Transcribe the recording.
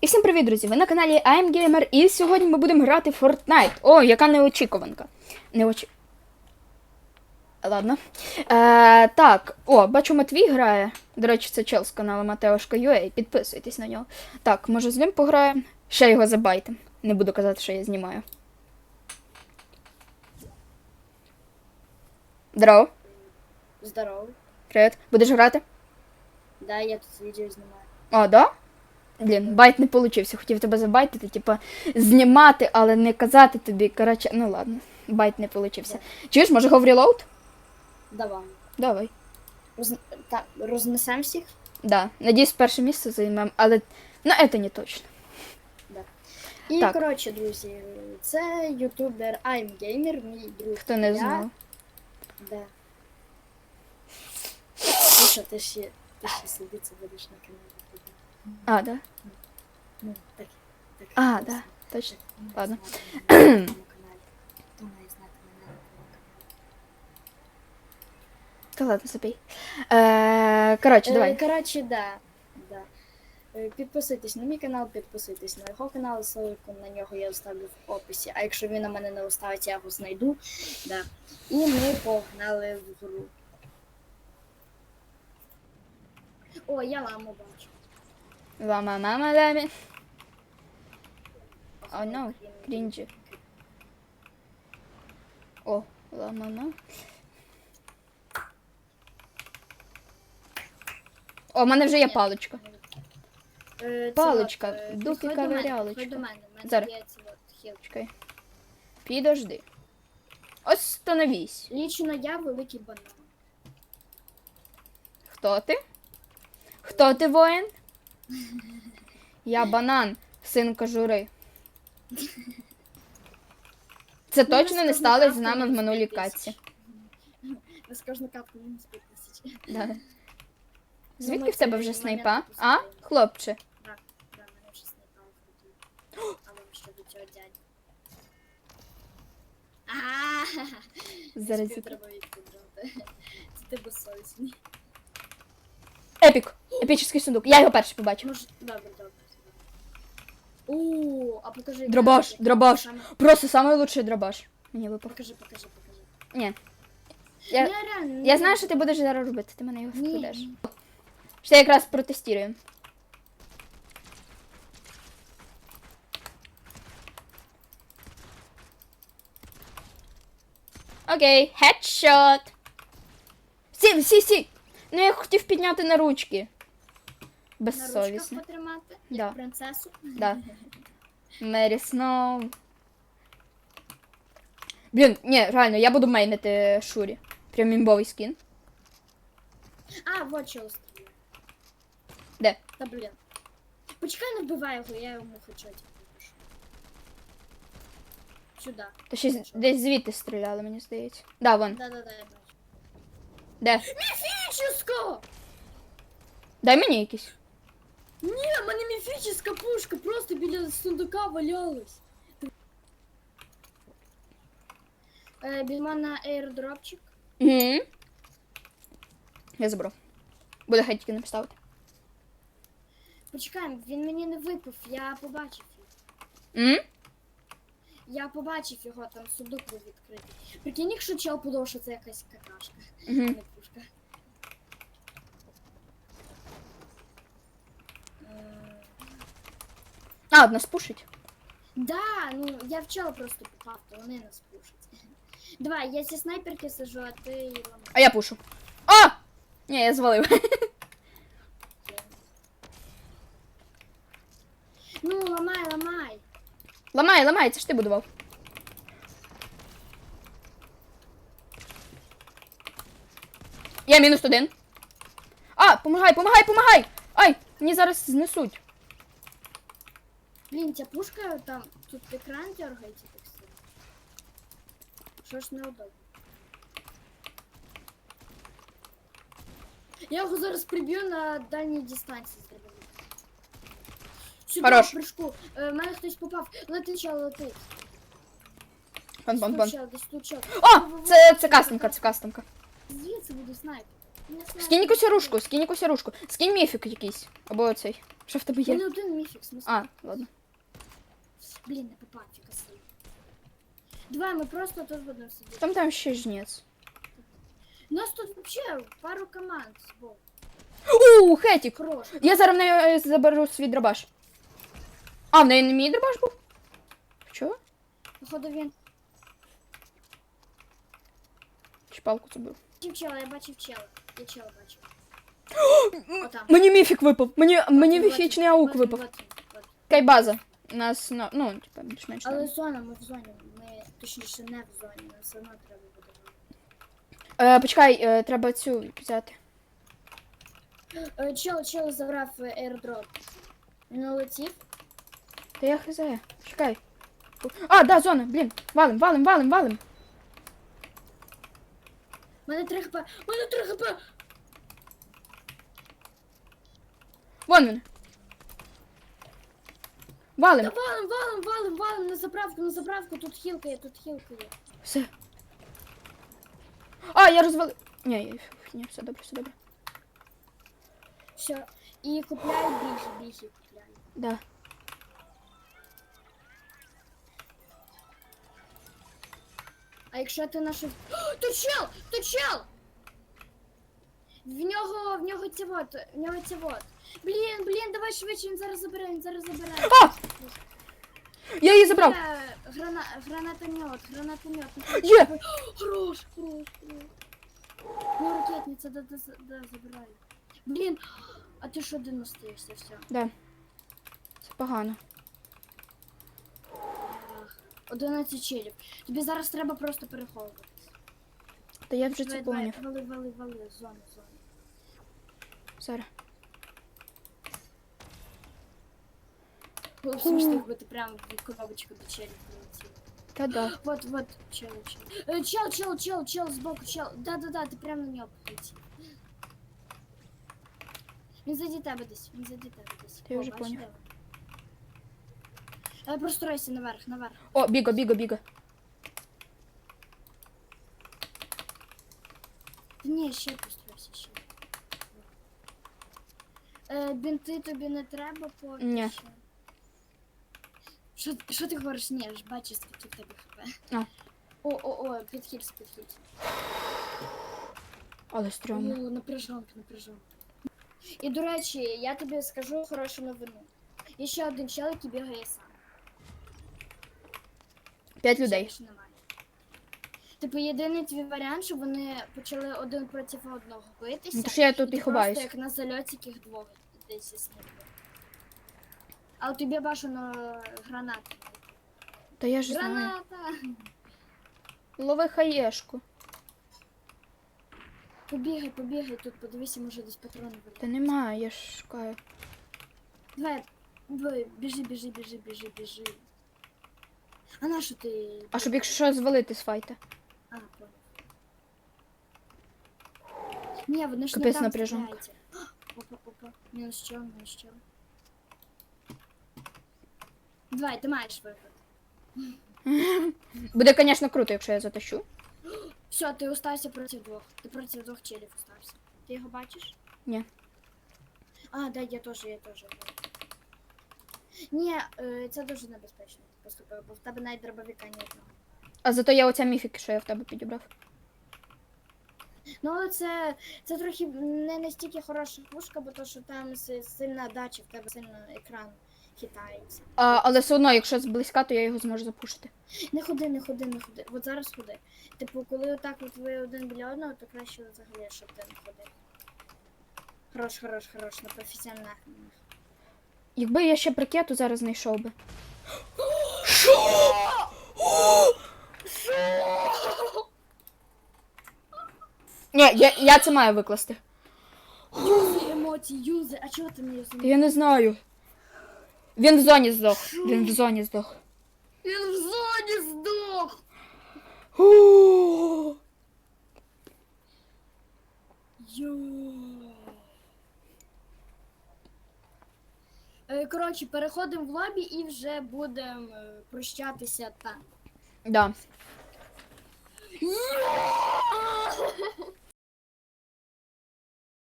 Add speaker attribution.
Speaker 1: І всім привіт, друзі! Ви на каналі I'm Gamer, і сьогодні ми будемо грати в Fortnite. О, яка неочікуванка. Неочі... Ладно. Е, так, о, бачу, Матвій грає. До речі, це чел з каналу Матеошка.ua. Підписуйтесь на нього. Так, може з ним пограємо? Ще його забайтим. Не буду казати, що я знімаю. Здорово.
Speaker 2: Здорово.
Speaker 1: Привіт. Будеш грати?
Speaker 2: Да, я тут відео знімаю.
Speaker 1: А, да? Блін, байт не получився. Хотів тебе забайтити, типа знімати, але не казати тобі. Коротше, ну ладно, байт не получився. Чуєш, може го в релоуд?
Speaker 2: Давай.
Speaker 1: Давай.
Speaker 2: Роз... Так, рознесемо всіх.
Speaker 1: Да. Надіюсь, перше місце займемо, але ну це не точно.
Speaker 2: І
Speaker 1: Так.
Speaker 2: коротше, друзі, це ютубер I'm Gamer, мій друг.
Speaker 1: Хто не
Speaker 2: я.
Speaker 1: знав.
Speaker 2: Да. Ти ти ще, ти ще сидиться будеш на каналі.
Speaker 1: А, да?
Speaker 2: Так.
Speaker 1: А, да, точно. Ладно.
Speaker 2: каналі?
Speaker 1: Ладно, забій. Е, коротше, давай.
Speaker 2: Коротше, да. да. Е, Підписуйтесь на мій канал, підписуйтесь на його канал, ссылку на нього я оставлю в описі. А якщо він на мене не оставить, я його знайду. Да. І ми погнали в гру. О, я ламу бачу.
Speaker 1: Лама мама лемі. О, ну, крінжі. О, лама мама. О, в мене вже є паличка.
Speaker 2: Е, це
Speaker 1: Паличка,
Speaker 2: от, е,
Speaker 1: дупі
Speaker 2: підходь до мене,
Speaker 1: кавирялочка.
Speaker 2: підходь до мене, в мене
Speaker 1: Зараз.
Speaker 2: є ці от хілки.
Speaker 1: Чекай. Підожди. Ось становись.
Speaker 2: Лічно я великий банан.
Speaker 1: Хто ти? Хто ти воїн? Я банан, син кожури. Це
Speaker 2: Ну,
Speaker 1: точно не сталося з нами в минулій катці.
Speaker 2: 5000. Нас кожну капку мінус 5 тисяч.
Speaker 1: Да. Звідки в тебе вже снайпа? А, хлопче?
Speaker 2: Да, да, мене вже снайпа вкрутили. А вам що до цього дядь? Ааа!
Speaker 1: Зараз.
Speaker 2: Треба відкидати. Це ти безсовісний.
Speaker 1: Епік! Епічний сундук. Я його перший побачив.
Speaker 2: Може, добре, добре. Ууу, а покажи. як
Speaker 1: Дробаш,
Speaker 2: я-
Speaker 1: дробаш.
Speaker 2: саме-
Speaker 1: Просто самий лучший дробаш. Мені випав.
Speaker 2: Покажи, покажи, покажи.
Speaker 1: Ні. Я,
Speaker 2: Ні, реально,
Speaker 1: я знаю, що ти будеш зараз робити, ти мене його
Speaker 2: Ні,
Speaker 1: вкладеш.
Speaker 2: ні.
Speaker 1: Що якраз протестуємо. Окей, хедшот. Сі, сі, сі. Ну я хотів підняти на ручки.
Speaker 2: На ручках
Speaker 1: Безсовісно.
Speaker 2: потримати,
Speaker 1: Да.
Speaker 2: принцесу.
Speaker 1: Да. Мері Сноу. Блін, ні, реально, я буду мейнити Шурі. Прям імбовий скін.
Speaker 2: А, вот чого стріляє.
Speaker 1: Де?
Speaker 2: Та блін. Почекай, не вбивай його, я йому пишу. Сюди.
Speaker 1: То щось десь звідти стріляли, мені здається. Да, вон.
Speaker 2: Да-да-да, я бачу.
Speaker 1: Де?
Speaker 2: Міфіческа!
Speaker 1: Дай мені якийсь.
Speaker 2: Ні, в мене міфіческа пушка просто біля сундука валялась. Е, біля мене аеродропчик.
Speaker 1: Угу. Я заберу. Буде хай тільки не поставити.
Speaker 2: Почекай, він мені не випав, я побачив його.
Speaker 1: М?
Speaker 2: Я побачив його, там сундук був відкритий. Прикинь, якщо чел подумав, що це якась какашка, а
Speaker 1: Угу.
Speaker 2: не пушка. Е,
Speaker 1: А, нас пушить.
Speaker 2: Да, ну я в чела просто попав, то вони нас пушать. Давай, я зі снайперки сажу, а ти ламай.
Speaker 1: А я пушу. А! Ні, я звалив.
Speaker 2: Ну, ламай, ламай.
Speaker 1: Ламай, ламай, це ж ти будував. Я мінус один. А, помагай, помагай, помагай! Ай, мені зараз знесуть.
Speaker 2: Блін, ця пушка там, тут екран дергається так сильно. Що ж неудобно. Я його зараз приб'ю на дальній дистанції з дробовика. Сюди,
Speaker 1: Хорош.
Speaker 2: прыжку. Е, в мене хтось попав. Летить чел, летить.
Speaker 1: Бан, бан, бан.
Speaker 2: десь.
Speaker 1: О, це, це кастомка, це кастомка.
Speaker 2: Звідси буду снайпер. Я снайпер.
Speaker 1: Скинь якусь рушку, скинь якусь рушку. Скинь міфік якийсь. Або цей. Що в тебе
Speaker 2: У мене
Speaker 1: є?
Speaker 2: один міфік, смисл.
Speaker 1: А, ладно.
Speaker 2: Блін, не попав фіка свій. Давай, ми просто тут будемо сидіти.
Speaker 1: Там там ще жнець.
Speaker 2: У нас тут вообще пару команд збоку.
Speaker 1: У, Хетік!
Speaker 2: Хорош.
Speaker 1: Я зараз в неї е, заберу свій дробаш. А, в неї не мій дробаш був? Що?
Speaker 2: Походу він
Speaker 1: Чи палку забив?
Speaker 2: бачив чела, я бачив чела. Я чела бачив. Отам.
Speaker 1: Мені міфік випав. Мені, мені
Speaker 2: Вот він,
Speaker 1: міфічний аук
Speaker 2: вот він,
Speaker 1: випав.
Speaker 2: вот
Speaker 1: Нас, ну, ну типа, більш-менш.
Speaker 2: Але
Speaker 1: норм.
Speaker 2: зона, ми в зоні. Ми точніше не в зоні, нам все одно треба буде.
Speaker 1: Е, почекай, е, треба цю взяти.
Speaker 2: Е, Чел, чел забрав е, airdrop. Він улетів.
Speaker 1: Та я хз. Чекай. А, да, зона, блін. Валим, валим, валим, валим.
Speaker 2: У мене 3 хп. У мене 3 хп.
Speaker 1: Вон він. Валим.
Speaker 2: Та валим, валим, валим, валим на заправку, на заправку. Тут хілка є, тут хілка є.
Speaker 1: Все. А, я розвалив. Ні, я... Ні, все добре, все добре.
Speaker 2: Все. І купляй більше, більше купляй.
Speaker 1: Да.
Speaker 2: А якщо ти нашив. О, Тут чел! Тут чел! В нього, в нього ці вот, в нього ці вот. Блін, блін, давай швидше, він зараз забере, він зараз забере.
Speaker 1: А! Я її забрав.
Speaker 2: Е, Грана, гранатомет, гранатомет.
Speaker 1: Є!
Speaker 2: Хорош, хорош, хорош. Ну, ракетниця, да, да, да, забирай. Блін, а ти що один остаєшся, все.
Speaker 1: Да. Це погано.
Speaker 2: 11 челів. Тобі зараз треба просто переховувати.
Speaker 1: Та я вже це
Speaker 2: Давай, давай,
Speaker 1: поняв.
Speaker 2: вали, вали, вали, зону, зону.
Speaker 1: Зараз.
Speaker 2: Було б смішно, якби ти прям в коробочку до челів прилетів.
Speaker 1: Та да.
Speaker 2: Вот, вот, чел, чел. Е, Чел, чел, чел, чел, збоку, чел. Да-да-да, ти прямо на нього полетів. Він заді тебе десь, він заді тебе десь.
Speaker 1: Та я
Speaker 2: О,
Speaker 1: вже
Speaker 2: бачиш,
Speaker 1: поняв.
Speaker 2: де він? Е, Простройся наверх, наверх.
Speaker 1: О, біга, біга, біга.
Speaker 2: Та ні, ще простройся, ще. Е, бінти тобі не треба поки
Speaker 1: Ні.
Speaker 2: що. Що, що ти говориш? Ні, ж бачиш, скільки в тебе хп.
Speaker 1: А.
Speaker 2: О, о, о, підхід, підхід.
Speaker 1: Але стрьомно.
Speaker 2: Ну, напряжонка, напряжонка. І до речі, я тобі скажу хорошу новину. Є ще один чел, який бігає сам.
Speaker 1: П'ять людей.
Speaker 2: Немає. Типу, єдиний твій варіант, що вони почали один проти одного битися.
Speaker 1: Ну, то що я тут
Speaker 2: і
Speaker 1: ховаюсь.
Speaker 2: Просто як на зальоті їх двох десь зі смертю. А у тобі бажано гранати.
Speaker 1: Та я ж знаю.
Speaker 2: Граната!
Speaker 1: Лови хаєшку.
Speaker 2: Побігай, побігай тут, подивися, може десь патрони
Speaker 1: Та немає, я ж шукаю.
Speaker 2: Давай, давай, біжи, біжи, біжи, біжи, біжи. А на що ти?
Speaker 1: А щоб якщо що звалити з файта.
Speaker 2: А, понял. Ні, вони ж
Speaker 1: Капець
Speaker 2: не там
Speaker 1: напряжонка.
Speaker 2: стріляються. Опа, опа, мінус чел, мінус чел. Давай, ти маєш виход.
Speaker 1: Буде, звісно, круто, якщо я затащу.
Speaker 2: Все, ти остався проти двох. Ти проти двох челів остався. Ти його бачиш?
Speaker 1: Ні.
Speaker 2: А, да, я теж, я теж. Ні, е, це дуже небезпечно ти поступив, бо в тебе навіть дробовика ні одного.
Speaker 1: А зато я оця міфік, що я в тебе підібрав.
Speaker 2: Ну, але це, це трохи не настільки хороша пушка, бо то, що там си- сильна дача, в тебе сильно екран хитається.
Speaker 1: А, але все одно, якщо зблизька, то я його зможу запушити.
Speaker 2: Не ходи, не ходи, не ходи. От зараз ходи. Типу, коли отак от ви один біля одного, то краще взагалі, щоб ти не ходив. Хорош, хорош, хорош, на професіональних.
Speaker 1: Якби я ще брикету зараз знайшов би. Ні, я, я це маю викласти.
Speaker 2: Юзи емоції, юзи. А чого ти мені
Speaker 1: я не знаю. Він в зоні здох. Він в зоні здох.
Speaker 2: Він в зоні здох!
Speaker 1: О,
Speaker 2: Йо. Е, Коротше, переходимо в лобі і вже будемо е, прощатися там.
Speaker 1: Да.